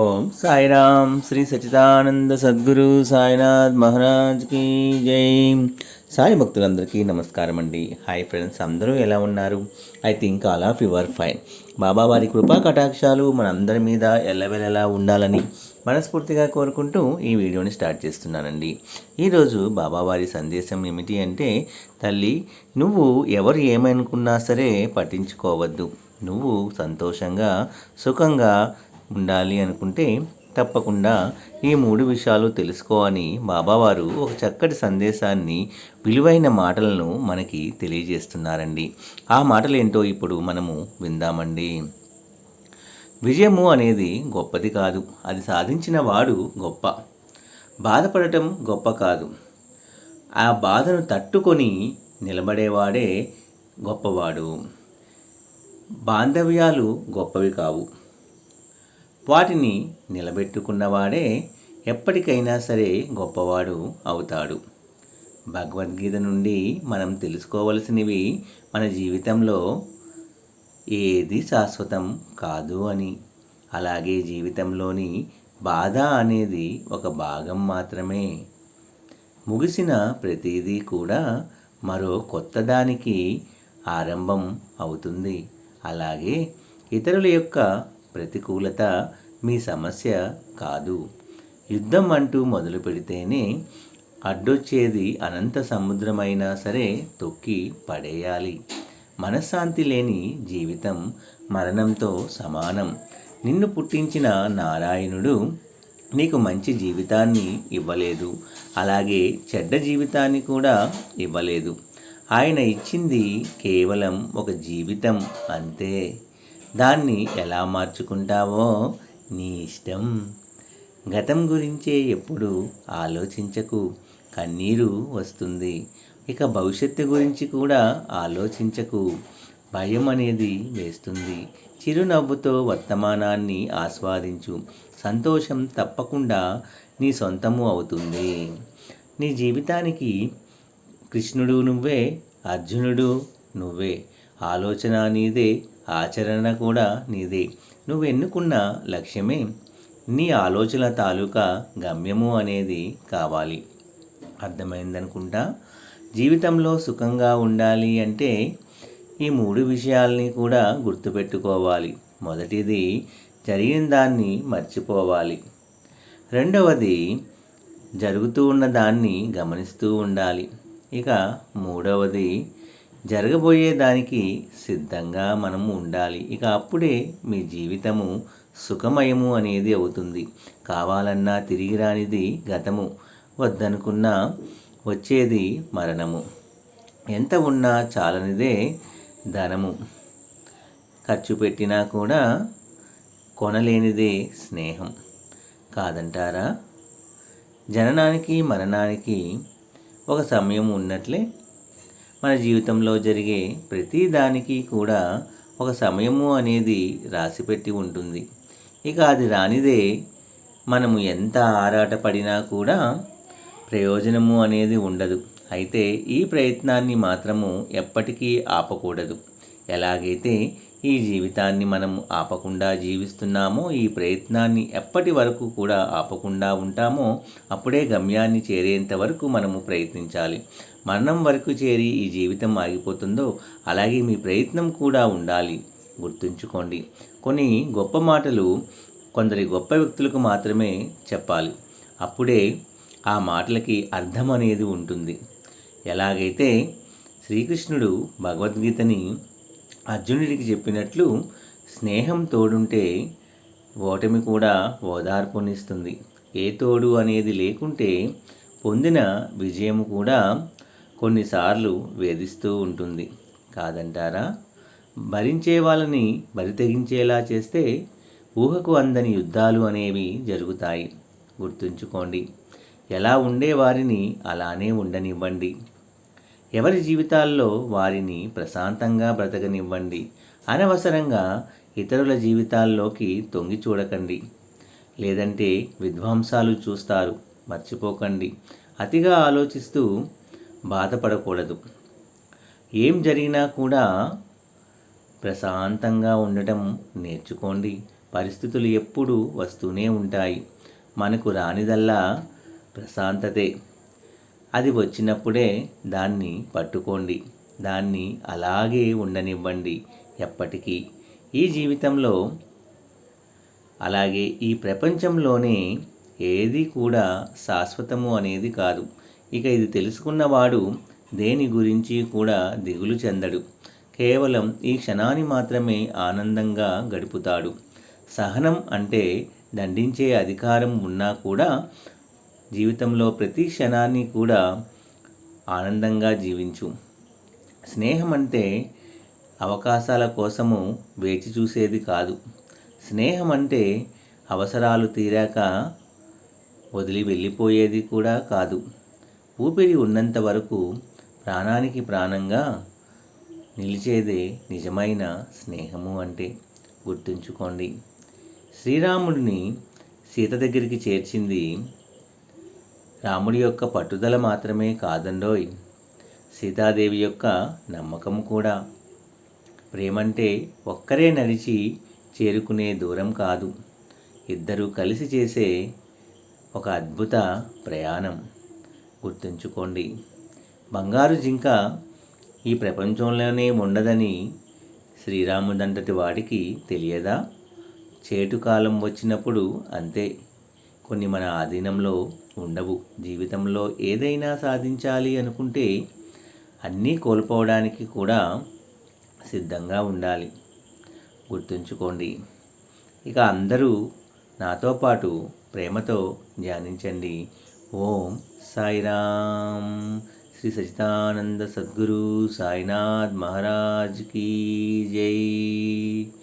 ఓం సాయిరామ్ శ్రీ సచిదానంద సద్గురు సాయినాథ్ మహారాజ్కి జై. సాయి భక్తులందరికీ నమస్కారం అండి. హాయ్ ఫ్రెండ్స్ అందరూ ఎలా ఉన్నారు? I think all of your fine Baba వారి కృపా కటాక్షాలు మనందరి మీద ఎల్లవెల్లలా ఉండాలని మనస్ఫూర్తిగా కోరుకుంటూ ఈ వీడియోని స్టార్ట్ చేస్తున్నానండి. ఈరోజు బాబావారి సందేశం ఏమిటి అంటే తల్లి నువ్వు ఎవరు ఏమనుకున్నా సరే పట్టించుకోవద్దు. నువ్వు సంతోషంగా సుఖంగా ఉండాలి అనుకుంటే తప్పకుండా ఈ మూడు విషయాలు తెలుసుకో అని బాబావారు ఒక చక్కటి సందేశాన్ని విలువైన మాటలను మనకి తెలియజేస్తున్నారండి. ఆ మాటలు ఏంటో ఇప్పుడు మనము విందామండి. విజయము అనేది గొప్పది కాదు. అది సాధించిన వాడు గొప్ప. బాధపడటం గొప్ప కాదు. ఆ బాధను తట్టుకొని నిలబడేవాడే గొప్పవాడు. బాంధవ్యాలు గొప్పవి కావు. వాటిని నిలబెట్టుకున్నవాడే ఎప్పటికైనా సరే గొప్పవాడు అవుతాడు. భగవద్గీత నుండి మనం తెలుసుకోవలసినవి మన జీవితంలో ఏది శాశ్వతం కాదు అని. అలాగే జీవితంలోని బాధ అనేది ఒక భాగం మాత్రమే. ముగిసిన ప్రతిదీ కూడా మరో కొత్త దానికి ఆరంభం అవుతుంది. అలాగే ఇతరుల యొక్క ప్రతికూలత మీ సమస్య కాదు. యుద్ధం అంటూ మొదలు పెడితేనే అడ్డొచ్చేది అనంత సముద్రమైనా సరే తొక్కి పడేయాలి. మనశ్శాంతి లేని జీవితం మరణంతో సమానం. నిన్ను పుట్టించిన నారాయణుడు నీకు మంచి జీవితాన్ని ఇవ్వలేదు. అలాగే చెడ్డ జీవితాన్ని కూడా ఇవ్వలేదు. ఆయన ఇచ్చింది కేవలం ఒక జీవితం అంతే. దాన్ని ఎలా మార్చుకుంటావో నీ ఇష్టం. గతం గురించే ఎప్పుడు ఆలోచించకు. కన్నీరు వస్తుంది. ఇక భవిష్యత్తు గురించి కూడా ఆలోచించకు. భయం అనేది వేస్తుంది. చిరునవ్వుతో వర్తమానాన్ని ఆస్వాదించు. సంతోషం తప్పకుండా నీ సొంతము అవుతుంది. నీ జీవితానికి కృష్ణుడు నువ్వే అర్జునుడు నువ్వే. ఆలోచన నీదే ఆచరణ కూడా నీదే. నువ్వు ఎన్నుకున్న లక్ష్యమే నీ ఆలోచన తాలూకా గమ్యము అనేది కావాలి. అర్థమైందనుకుంటా? జీవితంలో సుఖంగా ఉండాలి అంటే ఈ మూడు విషయాల్ని కూడా గుర్తుపెట్టుకోవాలి. మొదటిది జరిగిన దాన్ని మర్చిపోవాలి. రెండవది జరుగుతూ ఉన్న దాన్ని గమనిస్తూ ఉండాలి. ఇక మూడవది జరగబోయే దానికి సిద్ధంగా మనము ఉండాలి. ఇక అప్పుడే మీ జీవితము సుఖమయము అనేది అవుతుంది. కావాలన్నా తిరిగి రానిది గతము. వద్దనుకున్నా వచ్చేది మరణము. ఎంత ఉన్నా చాలనిదే ధనము. ఖర్చు పెట్టినా కూడా కొనలేనిదే స్నేహం. కాదంటారా? జననానికి మరణానికి ఒక సమయం ఉన్నట్లే మన జీవితంలో జరిగే ప్రతి దానికి కూడా ఒక సమయము అనేది రాసిపెట్టి ఉంటుంది. ఇక అది రానిదే మనము ఎంత ఆరాటపడినా కూడా ప్రయోజనము అనేది ఉండదు. అయితే ఈ ప్రయత్నాన్ని మాత్రము ఎప్పటికీ ఆపకూడదు. ఎలాగైతే ఈ జీవితాన్ని మనం ఆపకుండా జీవిస్తున్నామో ఈ ప్రయత్నాన్ని ఎప్పటి వరకు కూడా ఆపకుండా ఉంటామో అప్పుడే గమ్యాన్ని చేరేంత వరకు మనము ప్రయత్నించాలి. మరణం వరకు చేరి ఈ జీవితం ఆగిపోతుందో అలాగే మీ ప్రయత్నం కూడా ఉండాలి. గుర్తుంచుకోండి. కొన్ని గొప్ప మాటలు కొందరి గొప్ప వ్యక్తులకు మాత్రమే చెప్పాలి. అప్పుడే ఆ మాటలకి అర్థం అనేది ఉంటుంది. ఎలాగైతే శ్రీకృష్ణుడు భగవద్గీతని అర్జునుడికి చెప్పినట్లు స్నేహం తోడుంటే ఓటమి కూడా ఓదార్పునిస్తుంది. ఏ తోడు అనేది లేకుంటే పొందిన విజయం కూడా కొన్నిసార్లు వేధిస్తూ ఉంటుంది. కాదంటారా? భరించే వాళ్ళని బరితెగించేలా చేస్తే ఊహకు అందని యుద్ధాలు అనేవి జరుగుతాయి. గుర్తుంచుకోండి ఎలా ఉండేవారిని అలానే ఉండనివ్వండి. ఎవరి జీవితాల్లో వారిని ప్రశాంతంగా బ్రతకనివ్వండి. అనవసరంగా ఇతరుల జీవితాల్లోకి తొంగి చూడకండి. లేదంటే విధ్వంసాలు చూస్తారు. మర్చిపోకండి. అతిగా ఆలోచిస్తూ బాధపడకూడదు. ఏం జరిగినా కూడా ప్రశాంతంగా ఉండటం నేర్చుకోండి. పరిస్థితులు ఎప్పుడూ వస్తూనే ఉంటాయి. మనకు రానిదల్లా ప్రశాంతతే. అది వచ్చినప్పుడే దాన్ని పట్టుకోండి. దాన్ని అలాగే ఉండనివ్వండి ఎప్పటికీ. ఈ జీవితంలో అలాగే ఈ ప్రపంచంలోనే ఏది కూడా శాశ్వతము అనేది కాదు. ఇక ఇది తెలుసుకున్నవాడు దేని గురించి కూడా దిగులు చెందడు. కేవలం ఈ క్షణాన్ని మాత్రమే ఆనందంగా గడుపుతాడు. సహనం అంటే దండించే అధికారం ఉన్నా కూడా జీవితంలో ప్రతి క్షణాన్ని కూడా ఆనందంగా జీవించు. స్నేహం అంటే అవకాశాల కోసము వేచి చూసేది కాదు. స్నేహం అంటే అవసరాలు తీరాక వదిలి వెళ్ళిపోయేది కూడా కాదు. ఊపిరి ఉన్నంత వరకు ప్రాణానికి ప్రాణంగా నిలిచేదే నిజమైన స్నేహము అంటే గుర్తుంచుకోండి. శ్రీరాముడిని సీత దగ్గరికి చేర్చింది రాముడి యొక్క పట్టుదల మాత్రమే కాదండోయ్. సీతాదేవి యొక్క నమ్మకం కూడా. ప్రేమంటే ఒక్కరే నడిచి చేరుకునే దూరం కాదు. ఇద్దరూ కలిసి చేసే ఒక అద్భుత ప్రయాణం. గుర్తుంచుకోండి బంగారు జింక ఈ ప్రపంచంలోనే ఉండదని శ్రీరాముడంతటి వాడికి తెలియదా? చేటు కాలం వచ్చినప్పుడు అంతే. కొన్ని మన ఆధీనంలో ఉండవు. జీవితంలో ఏదైనా సాధించాలి అనుకుంటే అన్నీ కోల్పోవడానికి కూడా సిద్ధంగా ఉండాలి. గుర్తుంచుకోండి. ఇక అందరూ నాతో పాటు ప్రేమతో ధ్యానించండి. ఓం సాయిరామ్. శ్రీ సచితానంద సద్గురు సాయినాథ్ మహారాజ్ కీ జై.